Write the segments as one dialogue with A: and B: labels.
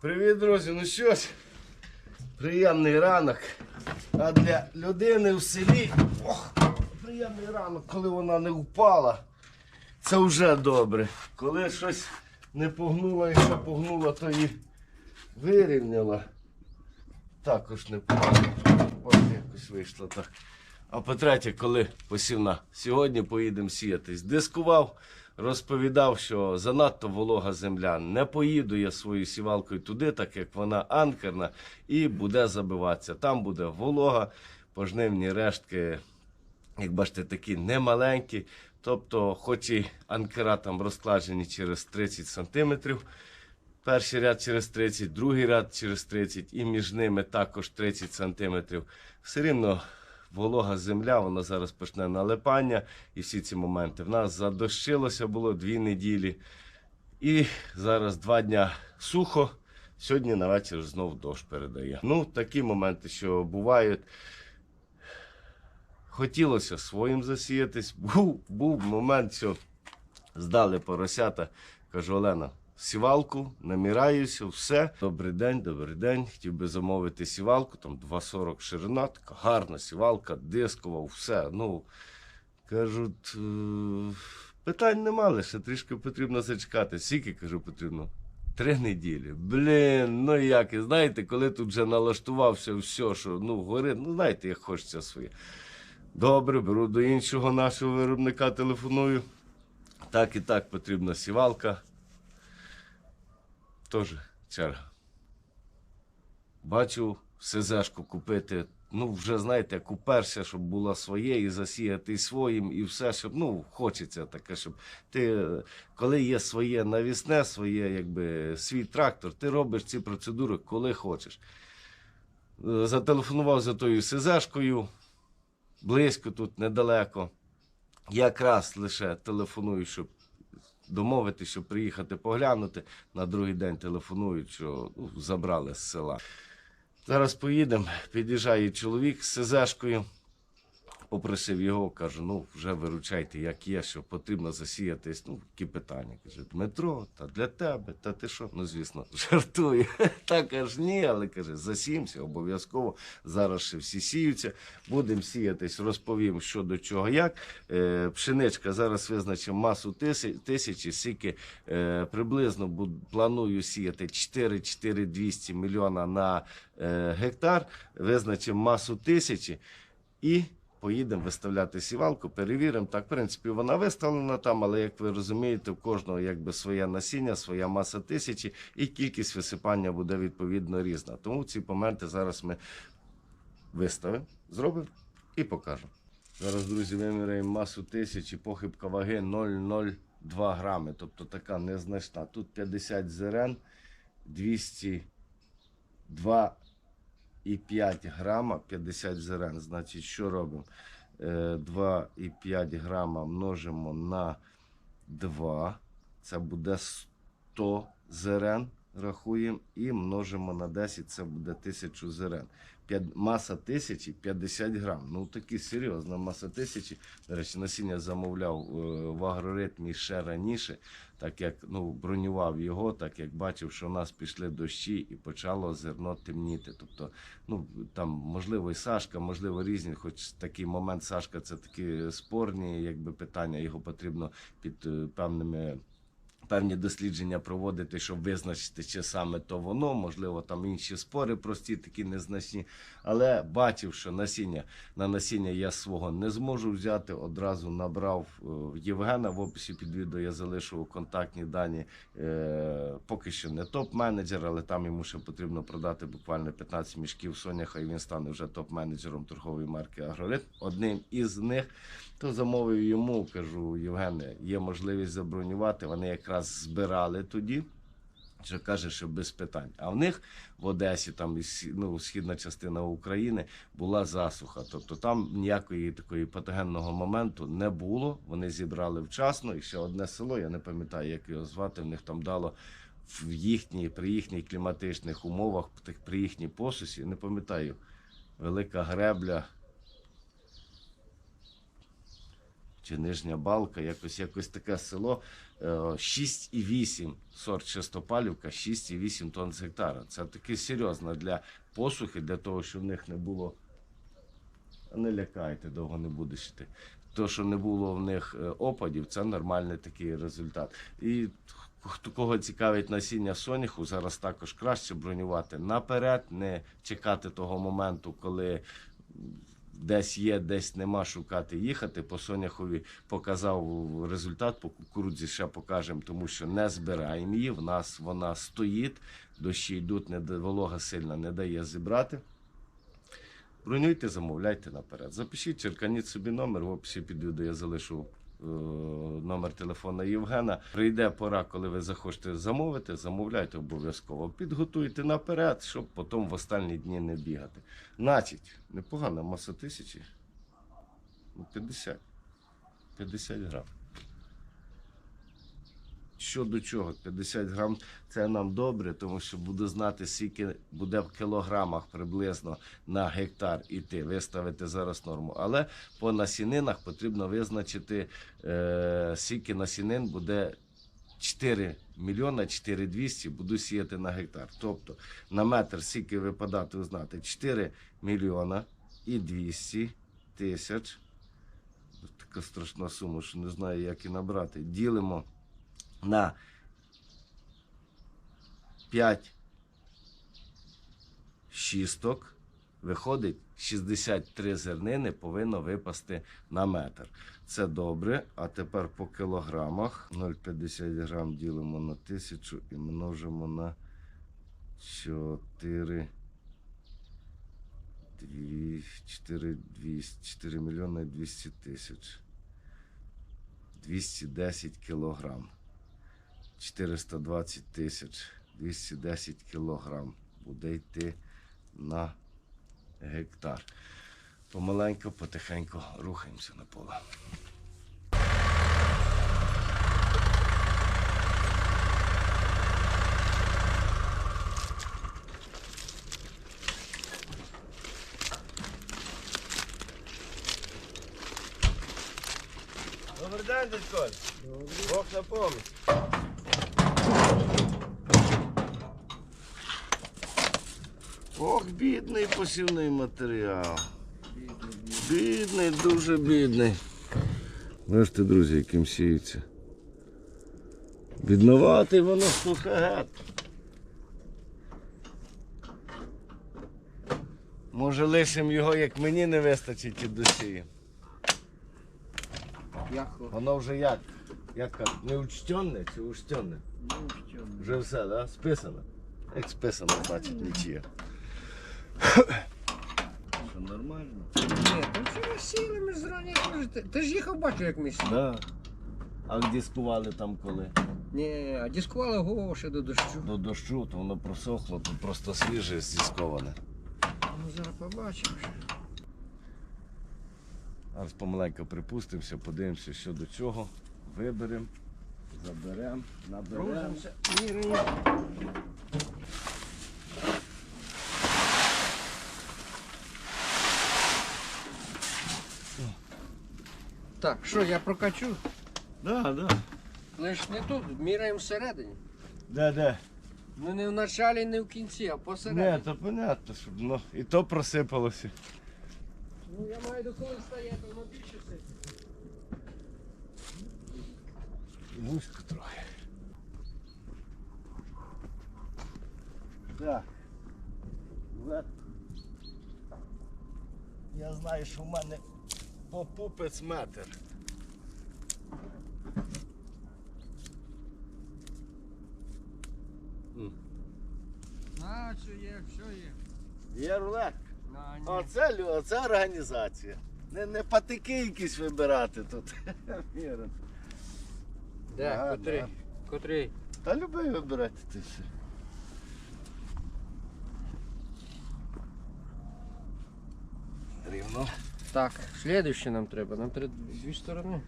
A: Привіт, друзі. Ну що ж, приємний ранок. А для людини в селі ох, приємний ранок, коли вона не впала. Це вже добре. Коли щось не погнуло, якщо погнуло, то і вирівняла. Також не. Ось якось вийшло так. А по-третє, коли посівна. Сьогодні поїдемо сіятись. Дискував, розповідав, що занадто волога земля. Не поїду я своєю сівалкою туди, так як вона анкерна, і буде забиватися. Там буде волога, пожнивні рештки, як бачите, такі немаленькі. Тобто, хоч і анкера там розкладені через 30 сантиметрів, Перший ряд через 30, другий ряд через 30 і між ними також 30 сантиметрів. Все рівно волога земля, вона зараз почне налипання і всі ці моменти. В нас задощилося було дві неділі. І зараз два дня сухо. Сьогодні на вечір знов дощ передає. Ну, такі моменти, що бувають. Хотілося своїм засіятись. Був, був момент, що здали поросята. Кажу, Олена, сівалку, наміраюся, все. Добрий день, добрий день. Хотів би замовити сівалку, там 2,40 ширина, така гарна сівалка, дискова, все. Ну, кажуть, «Е, питань нема, лише трішки потрібно зачекати. Скільки, кажу, потрібно? Три неділі. Блін, ну як, і знаєте, коли тут вже налаштувався все, що ну, горить, ну знаєте, як хочеться своє. Добре, беру до іншого нашого виробника, телефоную. Так і так потрібна сівалка. Теж черга. Бачу СЗшку купити. Ну, вже знаєте, як уперся, щоб була своє, і засіяти своїм, і все, щоб ну, хочеться таке, щоб ти, коли є своє навісне, своє, якби свій трактор, ти робиш ці процедури, коли хочеш. Зателефонував за тою СЗшкою, близько тут, недалеко. Якраз лише телефоную, щоб домовити, щоб приїхати поглянути. На другий день телефонують, що ну, забрали з села. Зараз поїдемо. Під'їжджає чоловік з СЗшкою. Попросив його, кажу, ну вже виручайте, як є, що потрібно засіятись. Ну, які питання. Каже, Дмитро, та для тебе, та ти що? Ну, звісно, жартую. Так аж ні, але каже, засімся, обов'язково. Зараз ще всі сіються. Будемо сіятись, розповім, що до чого, як. Е, пшеничка зараз визначимо масу тисяч, тисячі, скільки е, приблизно планую сіяти 4-4-200 мільйона на е, гектар. Визначимо масу тисячі і поїдемо виставляти сівалку, перевіримо. Так, в принципі, вона виставлена там, але як ви розумієте, у кожного якби своє насіння, своя маса тисячі, і кількість висипання буде відповідно різна. Тому ці моменти зараз ми виставимо, зробимо і покажемо. Зараз, друзі, виміряємо масу тисячі, похибка ваги 0,02 грами, тобто така незначна. Тут 50 зерен, 202 і 5 грама 50 зерен. Значить, що робимо? Е, 2,5 грама множимо на 2. Це буде 100 зерен. Рахуємо і множимо на 10, це буде 1000 зерен. Маса тисячі 50 грам. Ну такі серйозна маса тисячі. До речі, насіння замовляв е, в агроритмі ще раніше, так як ну, бронював його, так як бачив, що в нас пішли дощі і почало зерно темніти. Тобто, ну там можливо і Сашка, можливо, різні, хоч такий момент Сашка це такі спорні, якби питання, його потрібно під е, певними. Певні дослідження проводити, щоб визначити, чи саме то воно, можливо, там інші спори прості, такі незначні. Але бачив, що насіння на насіння я свого не зможу взяти. Одразу набрав е, Євгена в описі під відео. Я залишив контактні дані. Е, поки що не топ-менеджер, але там йому ще потрібно продати буквально 15 мішків соняха, і він стане вже топ-менеджером торгової марки Агроритм. Одним із них. То замовив йому, кажу, Євгене, є можливість забронювати. Вони якраз збирали тоді. Що каже, що без питань. А в них в Одесі, там ну, східна частина України, була засуха. Тобто там ніякої такої патогенного моменту не було. Вони зібрали вчасно. І ще одне село, я не пам'ятаю, як його звати. В них там дало в їхній, при їхніх кліматичних умовах, при їхній посусі, не пам'ятаю, велика гребля. чи Нижня Балка, якось, якось таке село. Е, 6,8 сорт чистопалівка, 6,8 тонн з гектара. Це таки серйозно для посухи, для того, щоб в них не було. Не лякайте, довго не будеш йти. То, що не було в них е, опадів, це нормальний такий результат. І кого цікавить насіння соняху, зараз також краще бронювати наперед, не чекати того моменту, коли десь є, десь нема шукати їхати. По соняхові показав результат, по кукурудзі ще покажемо, тому що не збираємо її. В нас вона стоїть, дощі йдуть, не волога сильна не дає зібрати. Бронюйте, замовляйте наперед. Запишіть, черканіть собі номер. В описі під відео я залишу номер телефона Євгена. Прийде пора, коли ви захочете замовити, замовляйте обов'язково. Підготуйте наперед, щоб потім в останні дні не бігати. Значить, непогана маса тисячі. Ну, 50. 50 грам. Що до чого? 50 грам це нам добре, тому що буду знати, скільки буде в кілограмах приблизно на гектар іти, виставити зараз норму. Але по насінинах потрібно визначити, е, скільки насінин буде 4 мільйона 4200 буду сіяти на гектар. Тобто на метр скільки випадати узнати 4 мільйона і 200 тисяч. Така страшна сума, що не знаю, як і набрати. Ділимо на 5 шісток. Виходить, 63 зернини повинно випасти на метр. Це добре. А тепер по кілограмах 0,50 грам ділимо на 1000 і множимо на 4. 4, 200, 4 мільйони 200 тисяч. 210 кілограм. 420 тисяч. 210 кілограм буде йти на гектар. Помаленьку, потихеньку рухаємося на поле. Добрий день, дядько. Бог на поміч. Ох, бідний посівний матеріал. Бідний, дуже бідний. Бачите, друзі, яким сіється. Бідноватий воно сухе гет. Може лишим його, як мені не вистачить і досі. Воно вже як? Як кажуть, не учтенне чи учтенне?
B: Ну, що?
A: Вже все, да? Списано? Як списано, значить нічия. Що нормально?
B: Ні, там вчора сіли, ми зрані теж. Ти, ж їхав, бачив, як ми сіли.
A: Да. А дискували там коли?
B: Ні, а дискували голову ще до дощу.
A: До дощу, то воно просохло, тут просто свіже здісковане.
B: Ну, зараз побачимо.
A: Зараз помаленько припустимося, подивимося, що до чого. Виберемо, заберемо, наберемо.
B: Так, що, я прокачу?
A: Да, да.
B: Лиш не тут, міряємо всередині.
A: Де, де?
B: Ну не в началі, не в кінці, а посередині.
A: Не, то понятно, щоб ну, і то просипалося.
B: Ну я маю до коли стає, то воно більше сипить.
A: Вузько трохи. Так. Я знаю, що в мене попупець метр.
B: На, що є, що є.
A: Є рулетка.
B: На, ні.
A: Оце, лю- оце організація. Не, не патики якісь вибирати тут. Віра.
B: Де,
A: Да,
B: котрий?
A: да.
B: Котрий?
A: Та люби вибирати ти все. Рівно.
B: Так, слідуще нам треба. Нам треба дві сторони.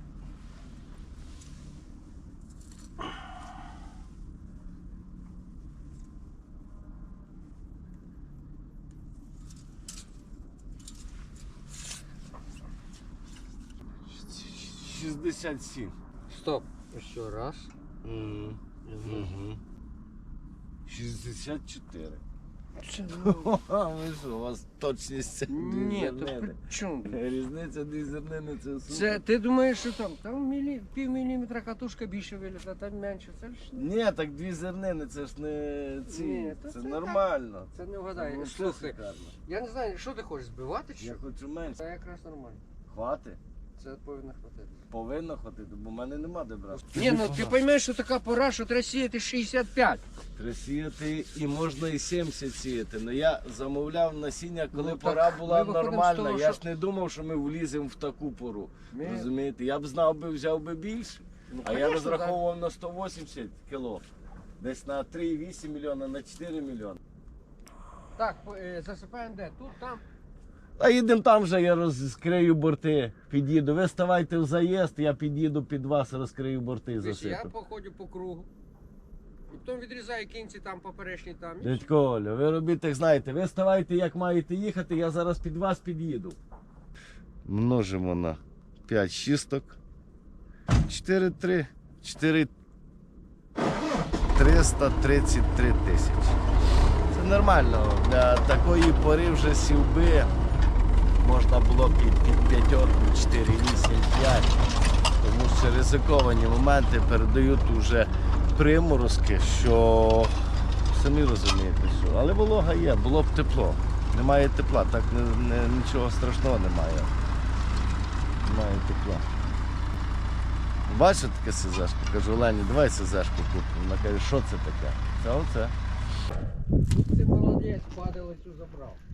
A: 67.
B: Стоп. Ще раз.
A: Угу. Угу. 64.
B: Ну,
A: А ви що, у вас точність
B: Ні, то при чому?
A: Різниця дві зернини це супер.
B: Це ти думаєш, що там? Там мілі, пів міліметра катушка більше виліта, там менше. Це ж
A: Ні, так дві зернини, це ж не ці.
B: Ні, то
A: це,
B: це
A: нормально.
B: це не
A: було
B: Слухай,
A: шикарно.
B: я не знаю, що ти хочеш збивати чи
A: Я
B: що?
A: хочу менше.
B: Це якраз нормально.
A: Хвати?
B: Це повинно хватити.
A: Повинно хватити, бо в мене нема де брати.
B: Ні, ну ти розумієш, що така пора, що треба сіяти 65.
A: Треба сіяти і можна і 70 сіяти. Ну я замовляв насіння, коли
B: Ну, так
A: пора була
B: ми виходимо з
A: нормальна.
B: того,
A: я
B: що-
A: ж не думав, що ми вліземо в таку пору.
B: Ми-
A: Розумієте? Я б знав би, взяв би більше.
B: Ну,
A: а я
B: конечно,
A: розраховував на 180 кіло. Десь на 3,8 мільйона, на 4 мільйони.
B: Так, по- е, засипаємо де? Тут, там.
A: А їдемо там вже, я розкрию борти, під'їду. Ви ставайте в заїзд, я під'їду під вас, розкрию борти
B: Десь я походжу по кругу. І потім відрізаю кінці там поперечні там. і
A: Дядько Оля, ви робіть так знаєте, ви ставайте, як маєте їхати, я зараз під вас під'їду. Множимо на 5 шісток. 4, 3, 4, 333 тисячі. Це нормально. Для такої пори вже сівби можна було під, під п'ятерку 4, 8, 5. Тому що ризиковані моменти передають вже приморозки, що самі розумієте, що. Але волога є, було б тепло. Немає тепла, так не, не, нічого страшного немає. Немає тепла. Бачите таке СЗшко? Кажу, Олені, давай СЗшку купимо. Вона каже, що це таке? Це оце.
B: Ти молодець, падалицю забрав.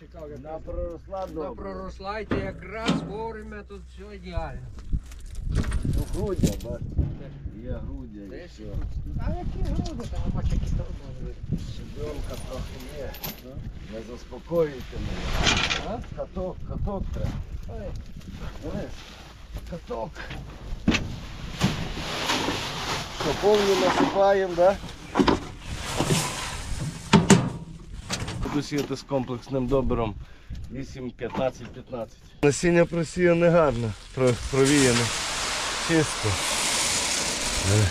B: Почекав, як
A: Вона проросла
B: Вона проросла, і якраз вовремя тут все ідеально.
A: Ну, грудя, бачите. Є грудя і все.
B: А які груди, там я бачу, які там.
A: Щебенка трохи є. Не заспокоюйте мене.
B: А?
A: Каток, каток треба.
B: Ой,
A: Дивись, каток. Що, повні насипаємо, да? Буду сіяти з комплексним добром 8, 15, 15. Насіння просіяне гарно, про- провіяне. Чисто. Е.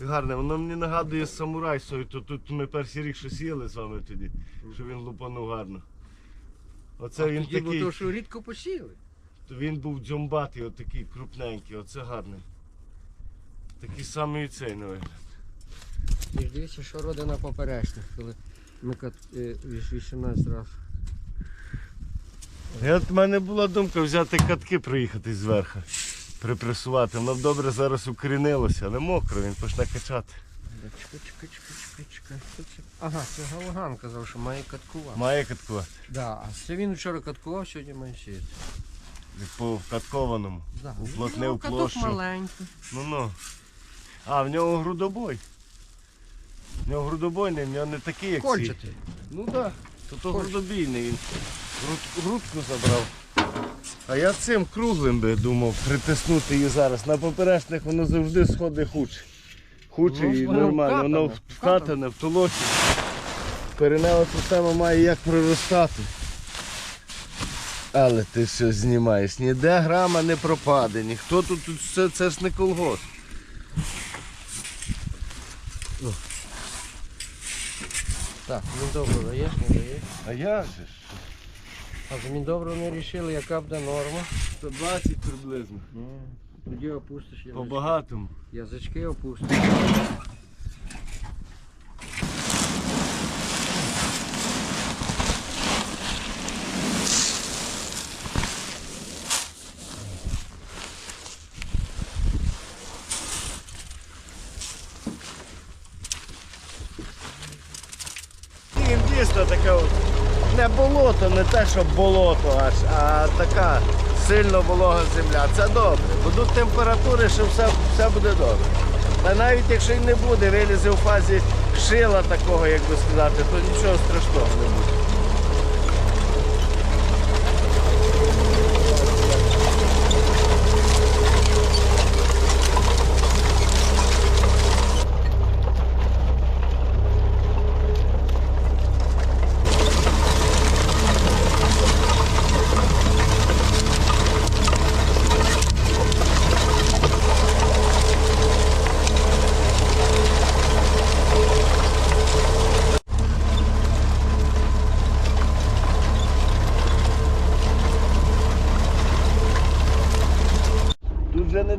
A: Гарне, воно мені нагадує самурай сою, то тут ми перший рік що сіяли з вами тоді, що він лупанув гарно. Оце
B: а
A: він
B: тоді,
A: такий,
B: то, що рідко посіяли.
A: То він був дзьомбатий, отакий крупненький, оце гарний. Такий самий і цей на вигляд.
B: І ж дивіться, що роди на поперечних, коли ми кат... е, 18 разів.
A: Я, от в мене була думка взяти катки проїхати зверху, припресувати. Воно б добре зараз укорінилося, але мокро, він почне качати.
B: Чекай, чекай, чекай, чекай, чекай. Що це? Ага, це Галаган казав, що має каткувати.
A: Має каткувати.
B: Да, а це він вчора каткував, сьогодні має сіяти.
A: По вкаткованому.
B: Да.
A: Уплотнив
B: Ну,
A: площу.
B: маленький.
A: Ну ну. А, в нього грудобой. В нього грудобойний, в нього не такий, як ці.
B: Кольчатий.
A: Ну так. Да. То то
B: Кольчатий.
A: грудобійний він. Груд, грудку забрав. А я цим круглим би думав притиснути її зараз. На поперечних воно завжди сходить хуче. Хуче
B: Ну,
A: і нормально. Воно
B: вкатане,
A: вкатане, втолоче. Коренева система має як проростати. Але ти все знімаєш, ніде грама не пропаде, ніхто тут, тут це, це ж не колгосп.
B: Так, Міндобро даєш, не даєш.
A: А як же ж?
B: А за Міндобро не вирішили, яка буде норма.
A: 120 приблизно.
B: Тоді опустиш
A: По багатому.
B: Язички опустиш.
A: Їм дійсно таке от, не болото, не те, що болото аж, а така сильно волога земля. Це добре. Будуть температури, що все, все буде добре. Та навіть якщо й не буде, вилізе у фазі шила такого, як би сказати, то нічого страшного не буде. вже не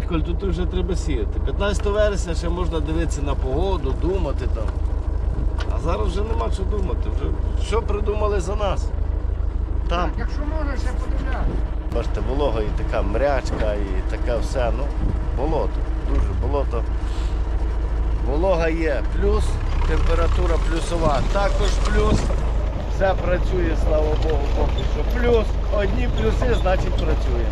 A: погоду, відколи тут вже треба сіяти. 15 вересня ще можна дивитися на погоду, думати там. А зараз вже нема що думати. Вже що придумали за нас? Там.
B: Якщо можна, ще подивляти.
A: Бачите, волога і така мрячка, і таке все. Ну, болото. Дуже болото. Волога є, плюс, температура плюсова. Також плюс. Все працює, слава Богу, поки що. Плюс. Одні плюси, значить працює.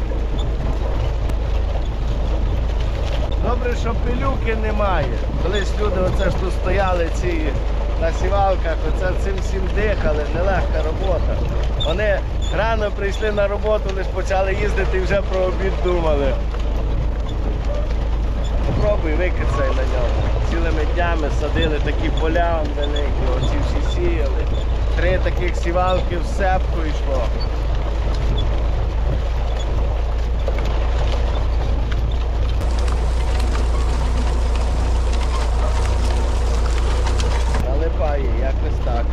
A: Добре, що пилюки немає. Колись люди оце ж тут стояли ці на сівалках, оце цим всім дихали, нелегка робота. Вони рано прийшли на роботу, лише почали їздити і вже про обід думали. Попробуй викицай на ньому. Цілими днями садили такі поля великі, оці всі сіяли. Три таких сівалки в сепку йшло. Налипає, якось так.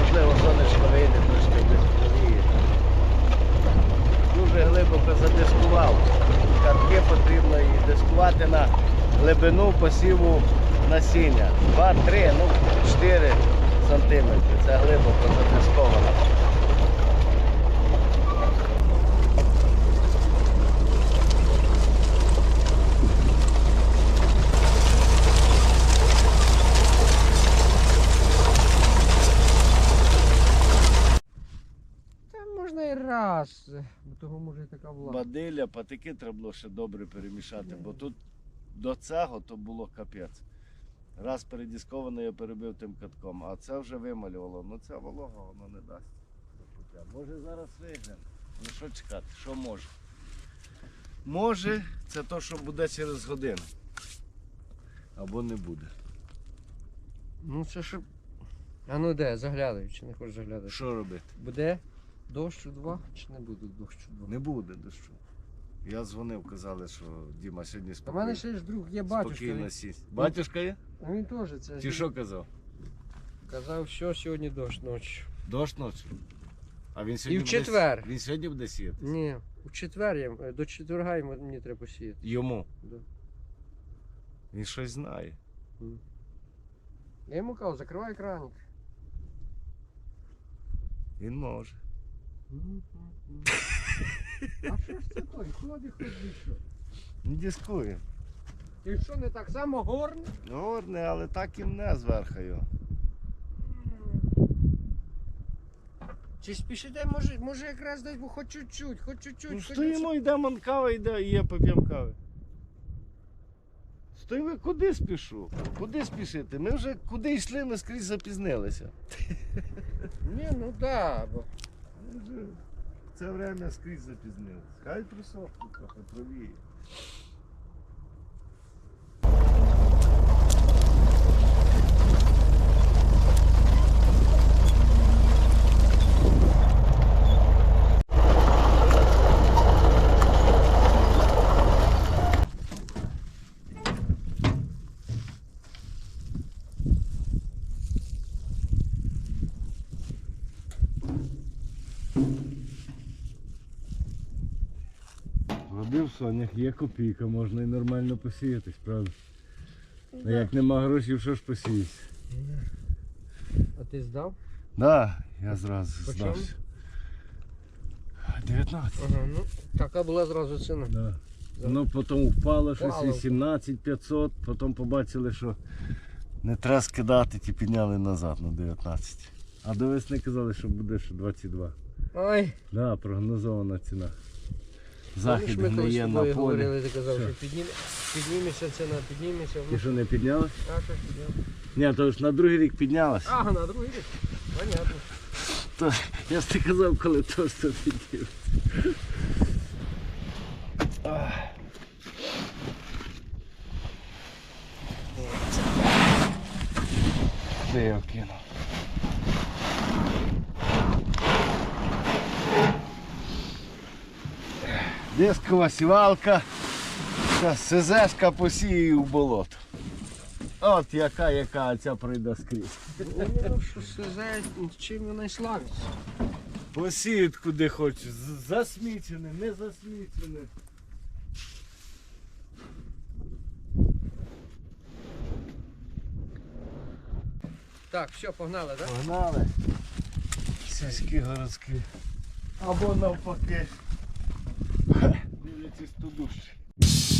A: Можливо, сонечко вийде, трошки десь повіє. Дуже глибоко задискував. Картки потрібно і дискувати на глибину посіву насіння. 2-3, ну 4 сантиметри. Це глибоко задисковано.
B: Та можна і раз, і така влага.
A: Бадилля, патики треба було ще добре перемішати, бо тут до цього то було капець. Раз передісковано я перебив тим катком, а це вже вималювало. Ну ця волога воно не дасть. Може зараз вигне. Ну що чекати, що може? Може, це то, що буде через годину. Або не буде.
B: Ну це ж. А ну де, заглядай, чи не хочеш заглядати?
A: Що робити?
B: Буде дощ у два, чи не буде дощ у два?
A: Не буде дощу. Я дзвонив, казали, що Діма сьогодні
B: У
A: спокійно.
B: мене ще ж друг є батюшка.
A: Спокійно
B: Він,
A: сість. Батюшка є?
B: ну, він теж це
A: Чи що казав?
B: казав, що сьогодні дощ ночі.
A: Дощ ночі. А він сьогодні
B: в
A: буде-
B: четвер.
A: Він сьогодні буде сіяти.
B: Ні, у четвер я, е, до четверга йому- мені треба посіяти.
A: Йому.
B: Да.
A: Він щось знає.
B: Я йому кажу, закривай краник.
A: Він може.
B: А що ж це той? Ходи, ходи, що?
A: Не дискує.
B: Ти що не так само горний?
A: Горне, але так і не зверху його.
B: Чи спішите, може, може якраз десь, бо хоч чуть-чуть, хоч чуть-чуть.
A: Ну,
B: хоч
A: стоїмо, йде мон кава, йде, і є поп'ємо кави. Стоїмо, куди спішу? Куди спішити? Ми вже куди йшли, ми скрізь запізнилися.
B: Ні, ну да, бо.
A: Це время скрізь запізнилось. Хай присохне трохи, провіє. Робив сонях, є копійка, можна і нормально посіятись, правда? А як нема грошей, що ж посіятися?
B: А ти здав?
A: Да, я зразу
B: По
A: здався. 19.
B: Ага, ну така була зразу ціна.
A: Да.
B: Да.
A: Воно потім впало щось
B: Впало.
A: 18 500, потім побачили, що не треба скидати, ті підняли назад на 19. А до весни казали, що буде ще 22.
B: Ой,
A: Да, прогнозована ціна.
B: Захід ми коли з
A: гниє
B: тобою
A: на полі.
B: говорили, ти казав,
A: Що?
B: що підніме, підніметься ціна, підніметься.
A: Ти що не піднялась?
B: А, що ж підняв?
A: Ні, то ж на другий рік піднялась.
B: Ага, на другий рік. Понятно.
A: То, я ж ти казав, коли то що підняв. Де я кинув? Дискова сівалка, СЗшка посіє в болото. От яка, яка ця пройде скрізь.
B: Ну, що сказати, чим вона і славиться.
A: Посіють куди хочуть. Засмічене, не засмічене.
B: Так, все, погнали, так?
A: Погнали. Сільські городські. Або навпаки. Дивлячись туди.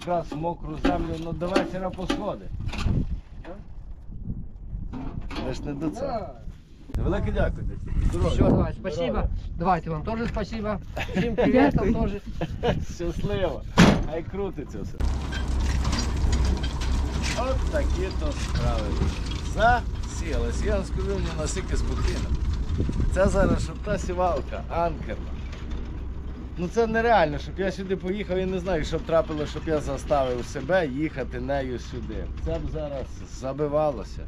A: Якраз мокру землю, ну до вечора посходить. Це ж не до цього. Велике дякую.
B: Все, давай, спасибо.
A: Здоров'я.
B: Давайте вам тоже спасибо. Всім привіт, там тоже.
A: Щасливо. Хай крутиться все. От такі то справи. Засілась. Я вам скажу, мені настільки спокійно. Це зараз щоб та сівалка, анкерна. Ну це нереально, щоб я сюди поїхав і не знаю, що б трапило, щоб я заставив себе їхати нею сюди. Це б зараз забивалося,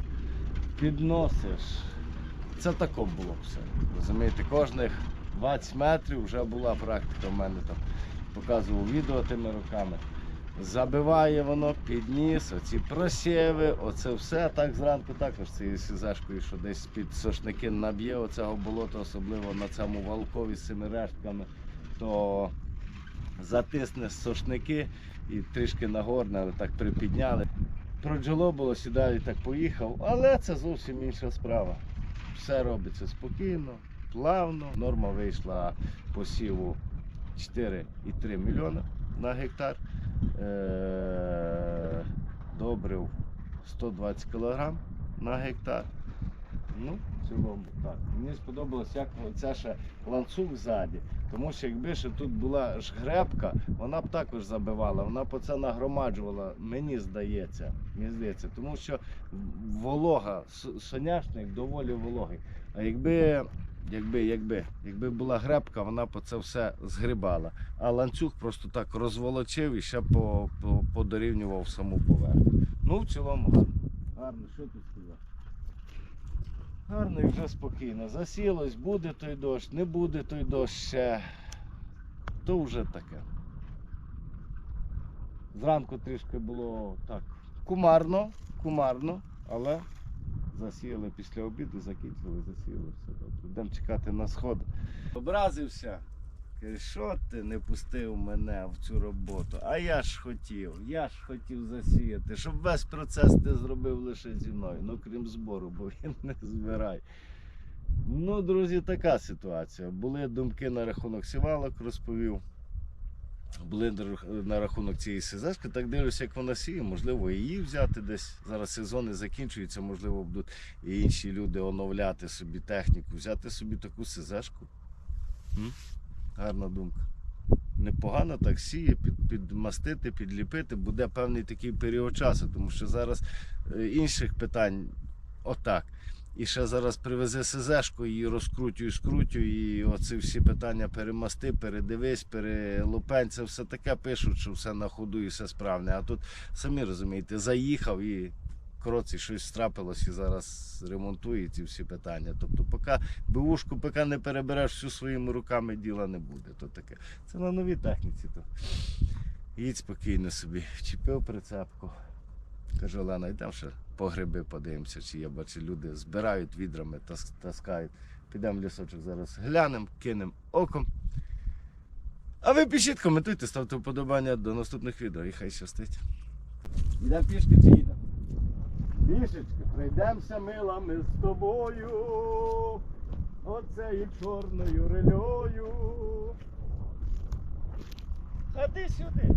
A: підносиш. Це тако було б все. Розумієте, кожних 20 метрів вже була практика в мене там. Показував відео тими руками. Забиває воно, підніс, оці просєви, оце все. Так зранку також цією сізешкою, що десь під сошники наб'є оцього болота, особливо на цьому валкові з цими рештками, то затисне сошники і трішки нагорне, але так припідняли. Проджоло було, сідаю і так поїхав, але це зовсім інша справа. Все робиться спокійно, плавно. Норма вийшла посіву 4,3 мільйона на гектар. Е, Добрив 120 кг на гектар. Ну, в цілому так. Мені сподобалось, як ця ще ланцюг ззаді. Тому що якби ще тут була ж гребка, вона б також забивала, вона б це нагромаджувала, мені здається. Мені здається, тому що волога, соняшник доволі вологий. А якби Якби, якби, якби була гребка, вона б це все згрібала. А ланцюг просто так розволочив і ще по, по, подорівнював саму поверхню. Ну, в цілому гарно. Гарно, що тут сказати? Гарно і вже спокійно. Засілось, буде той дощ, не буде той дощ ще. То вже таке. Зранку трішки було так кумарно, кумарно, але засіяли після обіду, закінчили, засіяли все добре. Будемо чекати на сход. Образився. Каже, що ти не пустив мене в цю роботу? А я ж хотів, я ж хотів засіяти, щоб весь процес ти зробив лише зі мною, ну крім збору, бо він не збирає. Ну, друзі, така ситуація. Були думки на рахунок сівалок, розповів. Були на рахунок цієї СЗшки, так дивлюся, як вона сіє, можливо, її взяти десь. Зараз сезони закінчуються, можливо, будуть і інші люди оновляти собі техніку, взяти собі таку СЗшку. Гарна думка. Непогано так сіє, під, підмастити, підліпити, буде певний такий період часу, тому що зараз е, інших питань отак. І ще зараз привезе СЗшку, її розкрутю, скрутю, і оці всі питання перемасти, передивись, перелупень, це все таке пишуть, що все на ходу і все справне. А тут самі розумієте, заїхав і кроці щось трапилось і зараз ремонтує ці всі питання. Тобто, поки бушку, поки не перебереш всю своїми руками, діла не буде. То таке. Це на новій техніці. То. Їдь спокійно собі, вчепив прицепку. Каже Олена, йдемо ще по гриби подивимося, чи я бачу, люди збирають відрами, тас- таскають. Підемо в лісочок зараз глянемо, кинемо оком. А ви пишіть, коментуйте, ставте вподобання до наступних відео і хай щастить. Йдемо пішки чи їдемо? Пішечки, прийдемося милами з тобою. Оцею чорною рельою. Ходи сюди.